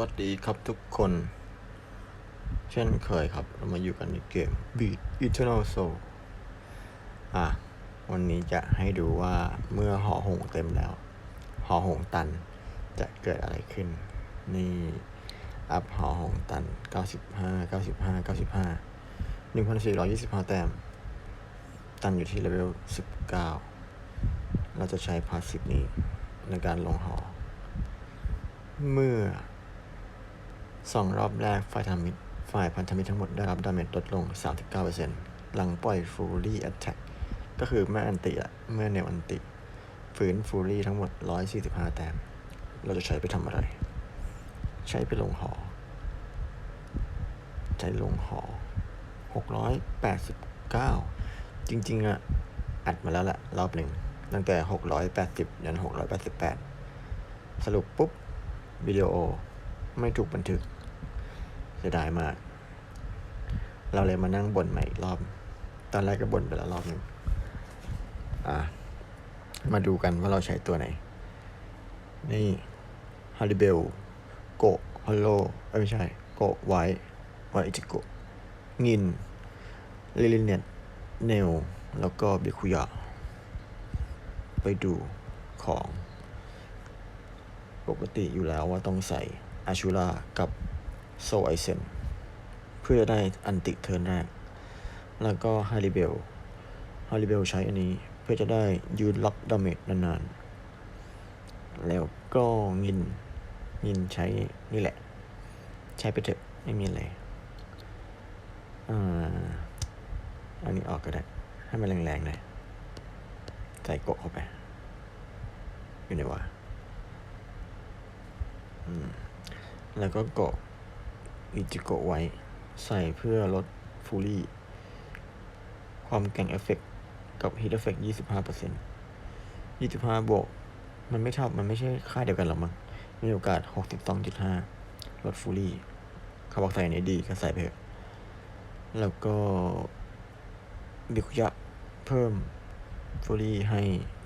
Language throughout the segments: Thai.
วัสดีครับทุกคน เช่นเคยครับ เรามาอยู่กันในเกม Beat Eternal Soul อะ วันนี้จะให้ดูว่าเมื่อหอหงเต็มแล้ว หอหงตันจะเกิดอะไรขึ้น นี่อัพหอหงตัน 95 95 95 1425 แต้ม ตันอยู่ที่เลเวล 19 เราจะใช้พาสซีฟนี้ในการลงหอเมื่อ สองรอบแรกฝ่ายธมิตรฝ่ายพันธมิตรทั้งหมดได้รับดาเมจลดลง 39%หลังปล่อยฟูรี่แอตแทกก็คือเมื่ออันติอะเมื่อเนวอันติ ฝืนฟูรี่ทั้งหมด 145 แต้ม เราจะใช้ไปทำอะไร ใช้ไปลงหอ ใช้ลงหอ 689 จริงๆอะอัดมาแล้วแหละรอบหนึ่ง ตั้งแต่ 680ยัน688 สรุปปุ๊บ วิดีโอ ไม่ถูกบันทึกเสียดายมาก เราเลยมานั่งบ่นใหม่อีกรอบ ตอนแรกก็บ่นไปแล้วรอบหนึ่งอะมาดูกันว่าเราใช้ตัวไหน นี่ฮาริเบลโกฮัลโลไม่ใช่ โกไวไวจิโกงินลิลิเนตเนลแล้วก็บิคุยะไปดูของ ปกติอยู่แล้วว่าต้องใส่ อาชูรากับโซไอเซนเพื่อได้อันติเทิร์นแรก แล้วก็ฮาริเบลฮาริเบลใช้อันนี้เพื่อจะได้ยืนล็อกดาเมจนานๆ แล้วก็งินงินใช้นี่แหละ ใช้ไปเถอะไม่มีอะไรอ่าอันนี้ออกก็ได้ ให้มันแรงๆหน่อยใส่โกะเข้าไป อยู่ไหนวะอืม แล้วก็เกาะอิจิโกะไว้ ใส่เพื่อลดฟูรี่ ความแก่งเอฟเฟกกับฮีทเอฟเฟกยี่สิบห้าเปอร์เซ็นต์ยี่สิบห้าบวก มันไม่เท่ามันไม่ใช่ค่าเดียวกันหรอกมั้งมีโอกาสหกสิบสองจุดห้าลดฟูรี่เขาบอกใส่อันนี้ดีก็ใส่ไปเถอะแล้วก็บิคุยะเพิ่มฟูรี่ให้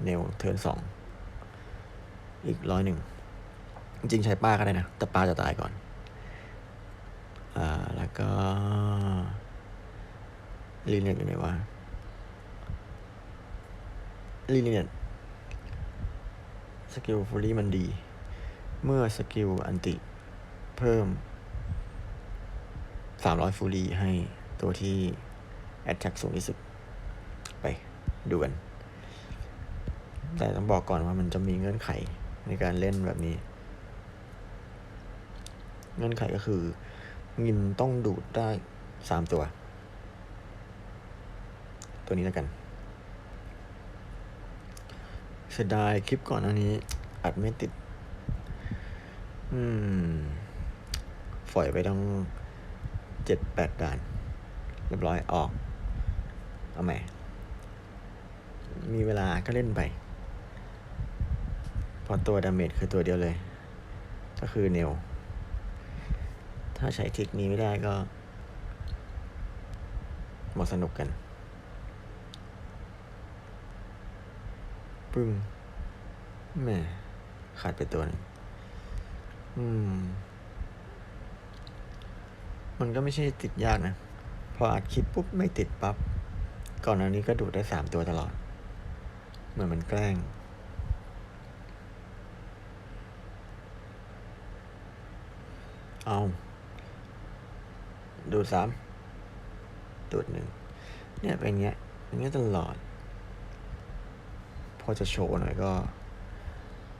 เนวเทิร์นสองอีกร้อยหนึ่ง จริงใช้ป้าก็ได้นะ แต่ป้าจะตายก่อน อ่า แล้วก็ลีเนียนอยู่ไหนวะลีเนียนสกิลฟูลี่มันดี เมื่อสกิลอันติ เพิ่ม 300 ฟูลี่ให้ตัวที่แอตแทกสูงที่สุด ไปดูกัน แต่ต้องบอกก่อนว่ามันจะมีเงื่อนไขในการเล่นแบบนี้ เงื่อนไขก็คือเงินต้องดูดได้สามตัว ตัวนี้แล้วกันเสียดายคลิปก่อนอันนี้ อัดไม่ติด อืมฝอยไปต้องเจ็ดแปดด่าน เรียบร้อยออก เอาใหม่ มีเวลาก็เล่นไป พอตัวดาเมจคือตัวเดียวเลย ก็คือเนว ถ้าใช้ทริกนี้ไม่ได้ก็มาสนุกกันปึ้งแหม่ขาดไปตัวหนึงอืม มันก็ไม่ใช่ติดยากนะ พออัดคลิปปุ๊บไม่ติดปับ๊บ ก่อนอันนี้ก็ดูดได้สามตัวตลอด เหมือนมันแกล้งเอา ดูดสามดูดหนึ่งเนี่ยเป็นเงี้ยอย่างเงี้ยตลอด พอจะโชว์หน่อยก็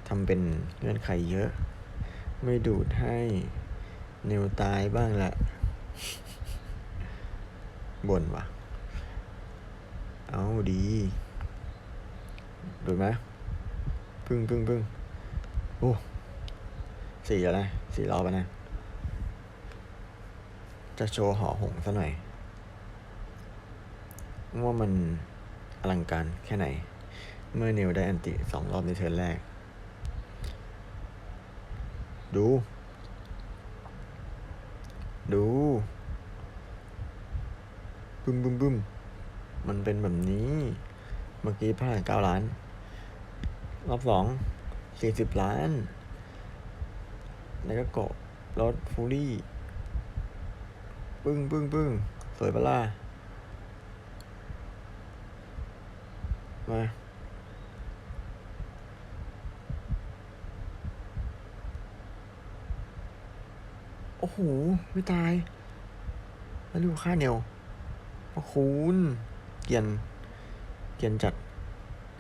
ทำเป็นเงื่อนไขเยอะ ไม่ดูดให้เนวตายบ้างแหละบ่นวะเอาดีดูไหมพึ่งพึ่งพึ่งโอ้สี่แล้วนะสี่รอบแล้วนะ จะโชว์หอหงซะหน่อย ว่ามันอลังการแค่ไหน เมื่อนิวได้อันติสองรอบในเทิร์นแรก ดู ดูบึ้มบึ้มบึ้มมันเป็นแบบนี้ เมื่อกี้พลาดเก้าล้าน รอบสองสี่สิบล้าน แล้วก็โกะรถฟูรี่ ปึ้งปึ้งปึ้งสวยปะล่ะมาโอ้โห ไม่ตายแล้วดูค่าเนวโอ้คุณเกียน เกียนจัด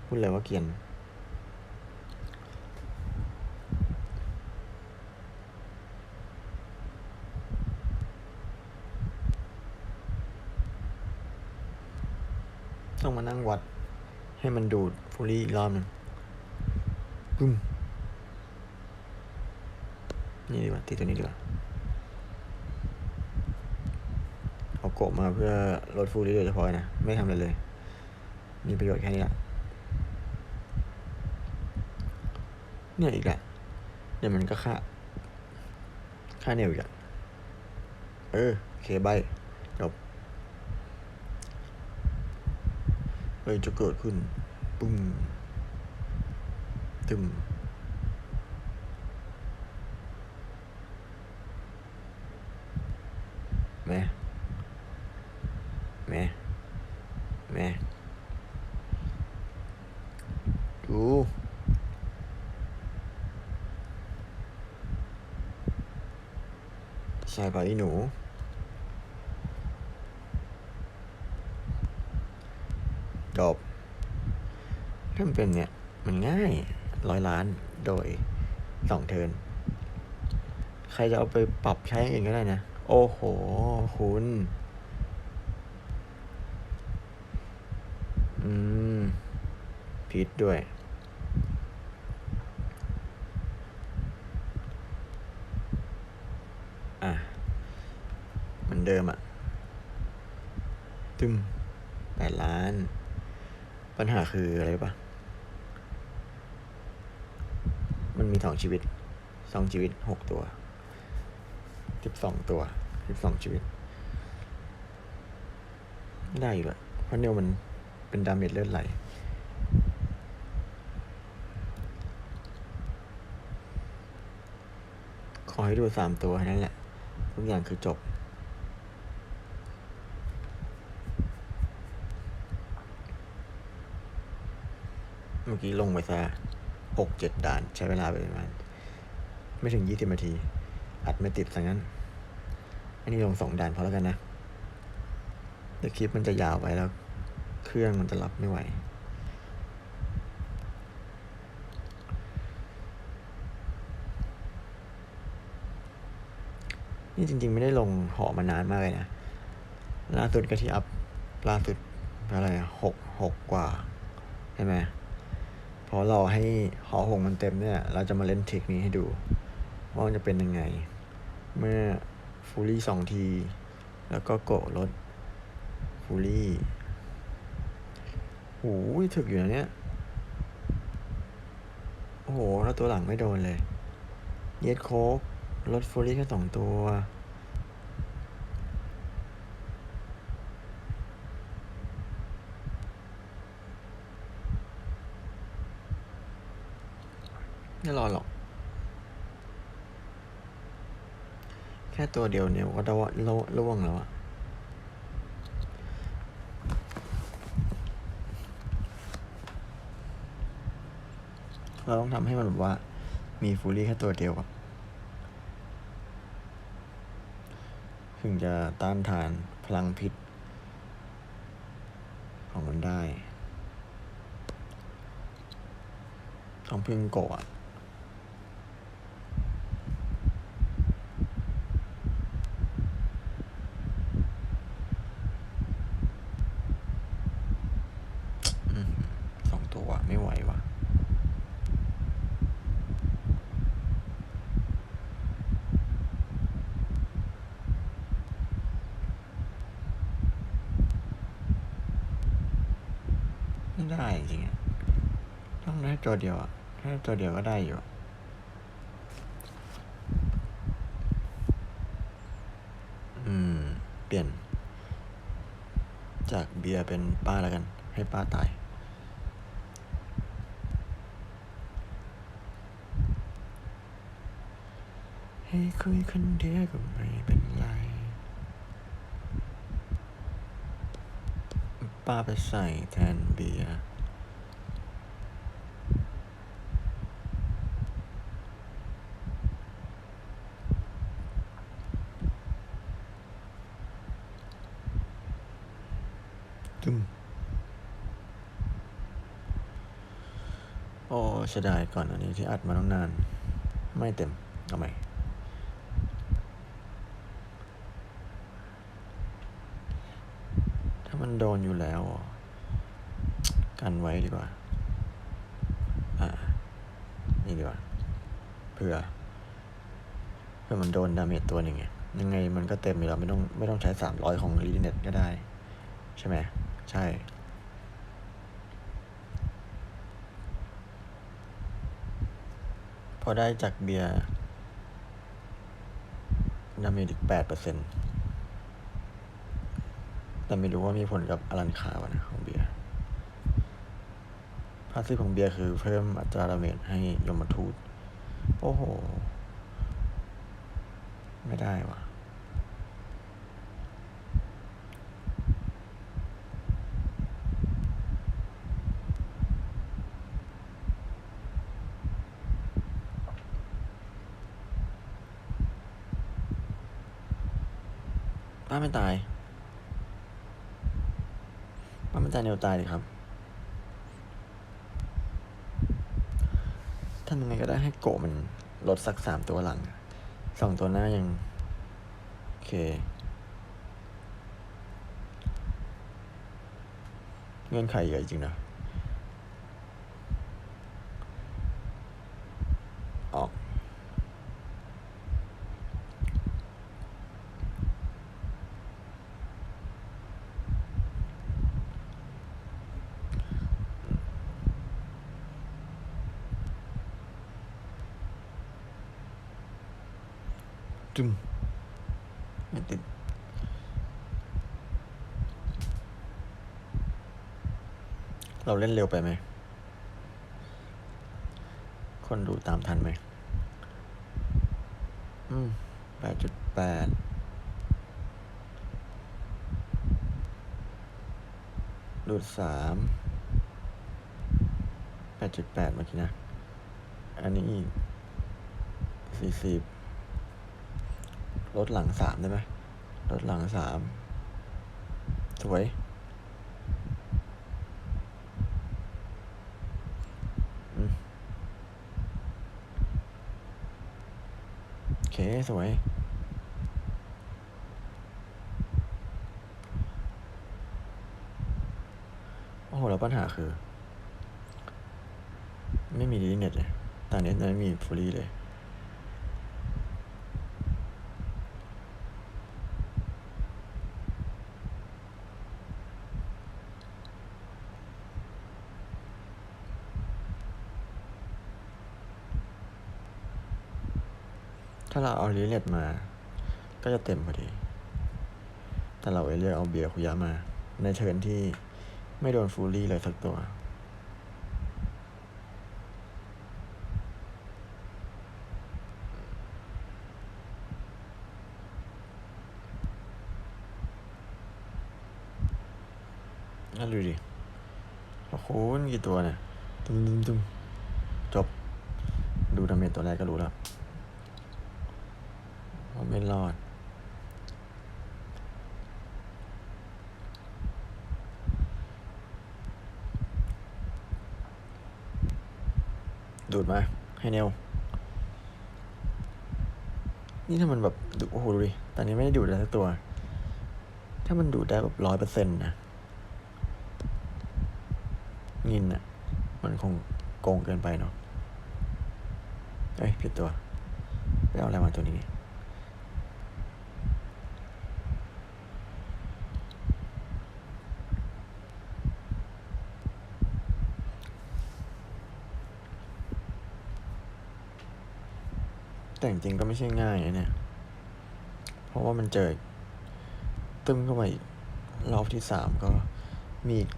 พูดเลยว่าเกียน ต้องมานั่งวัด ให้มันดูดฟูรี่อีกรอบหนึ่งปึ้มนี่ดีกว่าติดตัวนี้ดีกว่าเอาโกะมาเพื่อลดฟูรี่โดยเฉพาะนะ ไม่ทำอะไรเลย มีประโยชน์แค่นี้แหละเนี่ยอีกแหละเดี๋ยวมันก็ค่า ค่าเนวอีกอะเออโอเคใบจบ เฮ้ยจะเกิดขึ้น ปุ้งตึมแม่แม่แม่ดูใช่ป่ะอีหนู จบ มันเป็นเนี่ย มันง่ายร้อยล้านโดยสองเทิน ใครจะเอาไปปรับใช้เองก็ได้นะ โอ้โห คุณ อืมพิษด้วยอะเหมือนเดิมอะ ตึมแปดล้าน ปัญหาคืออะไรปะ มันมีสองชีวิตสองชีวิตหกตัวสิบสองตัวสิบสองชีวิตไม่ได้อยู่อะเพราะเนวมันเป็นดาเมจเลือดไหลขอให้ดูสามตัวนั้นแหละ ทุกอย่างคือจบเมื่อกี้ลงไปซะ หกเจ็ดด่าน ใช้เวลาไปประมาณไม่ถึงยี่สิบนาที อัดไม่ติดซะงั้น อันนี้ลงสองด่านพอแล้วกันนะเดี๋ยวคลิปมันจะยาวไปแล้ว เครื่องมันจะรับไม่ไหว นี่จริง ๆ ไม่ได้ลงหอมานานมากเลยนะล่าสุดก็ที่อัพล่าสุดอะไรหกหกกว่า ใช่ไหม พอเราให้หอหงมันเต็มเนี่ย เราจะมาเล่นเทคนี้ให้ดู ว่ามันจะเป็นยังไง เมื่อฟูลี่สองที แล้วก็โกะรถฟูลี่โอ้ยถึกอยู่นะเนี่ย โอ้โห แล้วตัวหลังไม่โดนเลย เย็ดโคกรถฟูลี่แค่สองตัว ไม่รอหรอก แค่ตัวเดียวเนี่ยก็ได้ว่ล่วงแล้วอะเราต้องทำให้มันแบบว่า มีฟูลี่แค่ตัวเดียวอะถึงจะต้านทานพลังพิษ ของมันได้ต้องพึ่งโกะอะอื้อหือสองตัวอะไม่ไหวว่ะ ไม่ได้จริงๆอะ ตัวเดียวอะถ้าได้ตัวเดียวก็ได้อยู่ อืม เปลี่ยน จากเบียร์เป็นป้าแล้วกัน ให้ป้าตายใให้คุยคนเดียวก็ไม่เป็นไร ป้าไปใส่แทนเบียร์ มโอ้เสียดายก่อนอันนี้ที่อัดมาตั้งนาน ไม่เต็มเอาใหม่ถ้ามันโดนอยู่แล้ว กันไว้ดีกว่า อ่า นี่ดีกว่าเผื่อเพื่อมันโดนดาเมจตัวหนึ่งไงยังไงมันก็เต็มอยู่แล้วไม่ต้องไม่ต้องใช้สามร้อยของรีเน็ตก็ได้ ใช่ไหม ใช่ พอได้จากเบียร์ดาเมจอีกแปดเปอร์เซ็นต์แต่ไม่รู้ว่ามีผลกับอลันคาวะนะของเบียร์พาสซีฟของเบียร์คือเพิ่มอัตราดาเมจให้ยมทูต โอ้โห ไม่ได้วะป้าไม่ตายป้าไม่ตายเนวตายเลยครับทำยังไงก็ได้ให้โกะมันลดสักสามตัวหลังสองตัวหน้ายัง โอเคเงื่อนไขเยอะจริงนะ ออก จุ่มไม่ติดเราเล่นเร็วไปไหม คนดูตามทันไหม อืมแปดจุดแปดดูดสามแปดจุดแปดเมื่อกี้นะ อันนี้อีกสี่สิบ ลดหลังสามได้ไหมลดหลังสามสวย โอเค สวย โอ้โห แล้วปัญหาคือ ไม่มีดีเน็ตเลยตอนนี้ไม่มีฟูลี่เลย ถ้าเราเอาลิเลียดมา ก็จะเต็มพอดี แต่เราเอเรียกเอาเบียร์คุยะมา ในเทิร์นที่ไม่โดนฟูลี่เลยสักตัว นั่นดูดิ โอ้โหนี่กี่ตัวเนี่ย ตุ้มตุ้มตุ้มจบ ดูดาเมจตัวแรกก็รู้แล้ว ว่าไม่รอด ดูดมา ให้เนวนี่ถ้ามันแบบดูโอ้โหดูดิตอนนี้ไม่ได้ดูดอะไรสักตัว ถ้ามันดูดได้แบบร้อยเปอร์เซ็นต์นะนินอะมันคงโกงเกินไปเนาะเอ้ยผิดตัว ไปเอาอะไรมาตัวนี้ แต่จริงก็ไม่ใช่ง่ายนะเนี่ย เพราะว่ามันเจอตึมเข้าไปอีกรอบที่สามก็มีอีก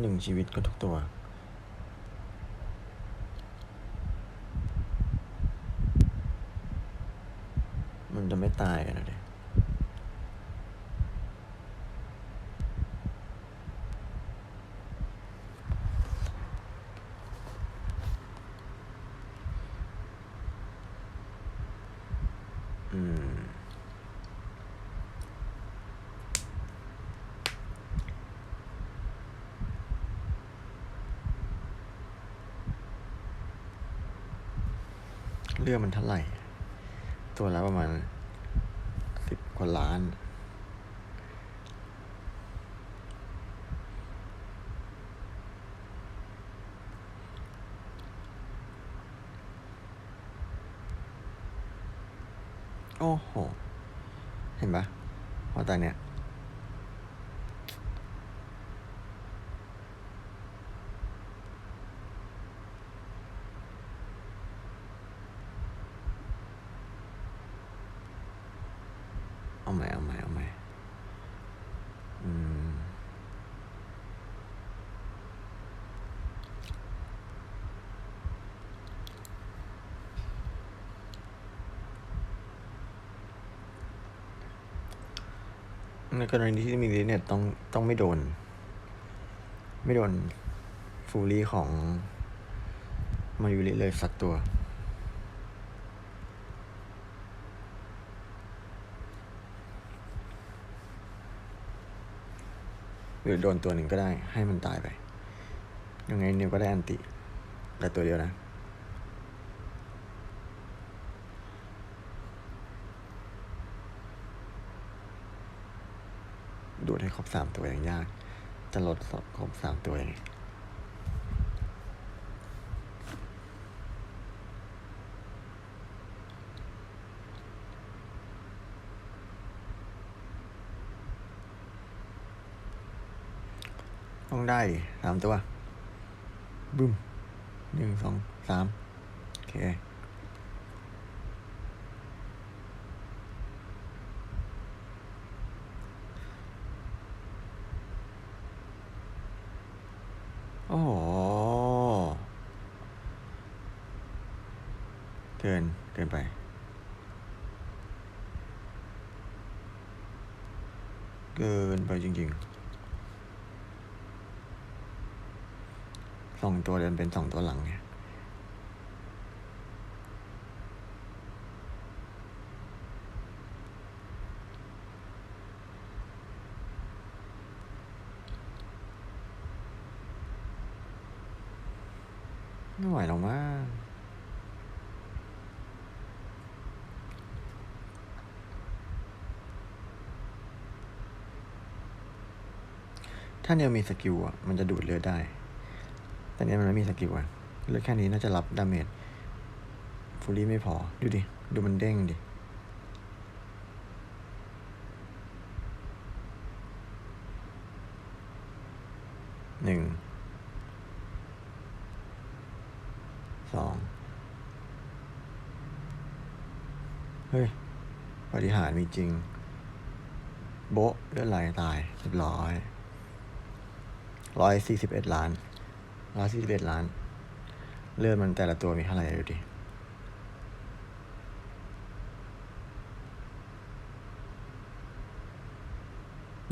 หนึ่งชีวิตก็ทุกตัว มันจะไม่ตายกันนะเด็ อืมเรื่องมันเท่าไหร่ ตัวละประมาณสิบกว่าล้าน โอ้โห เห็นปะพอตอนเนี้ยเอาใหม่เอาใหม่เอาใหม่อืม ในกรณีที่มีลิเนี่ยต้องต้องไม่โดน ไม่โดนฟูลี่ของมายูริเลยสักตัว หรือโดนตัวหนึ่งก็ได้ให้มันตายไป ยังไงนิวก็ได้อันติ แต่ตัวเดียวนะ ดูดให้ครบสามตัวอย่างยาก จะลดครบสามตัวยังไงต้องได้ดิสามตัวบึ้มหนึ่งสองสามโอเค โอ้โห เกิน เกินไป เกินไปจ ริงๆสองตัวเดินเป็นสองตัวหลังไงไม่ไหวหรอกมั้ง ถ้าเนียมีสกิลอะมันจะดูดเลือดได้ แต่เนี้ยมันไม่มีสกิลอะเลือดแค่นี้น่าจะรับดาเมจฟูลี่ไม่พอ ดูดิ ดูมันเด้งดิหนึ่งสองเฮ้ยปฏิหาร์มีจริง โบะเลือดไหลตายเรียบร้อย ร้อยสี่สิบเอ็ดล้านร้อยสี่สิบเอ็ดล้าน เลือดมันแต่ละตัวมีเท่าไหร่ดูดิ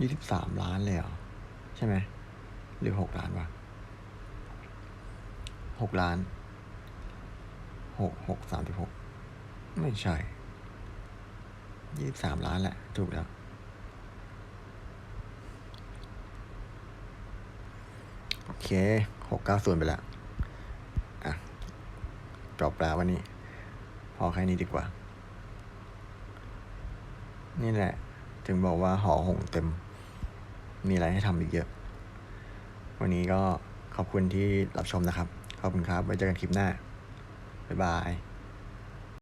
ยี่สิบสามล้านเลยเหรอ ใช่ไหม หรือหกล้านวะหกล้านหกหกสามสิบหกไม่ใช่ยี่สิบสามล้านแหละ ถูกแล้ว โอ เคหกเก้าส่วนไปแล้วอะจบแล้ววันนี้ พอแค่นี้ดีกว่า นี่แหละ ถึงบอกว่าหอหงเต็ม มีอะไรให้ทำอีกเยอะ วันนี้ก็ขอบคุณที่รับชมนะครับ ขอบคุณครับ ไว้เจอกันคลิปหน้า บ๊ายบาย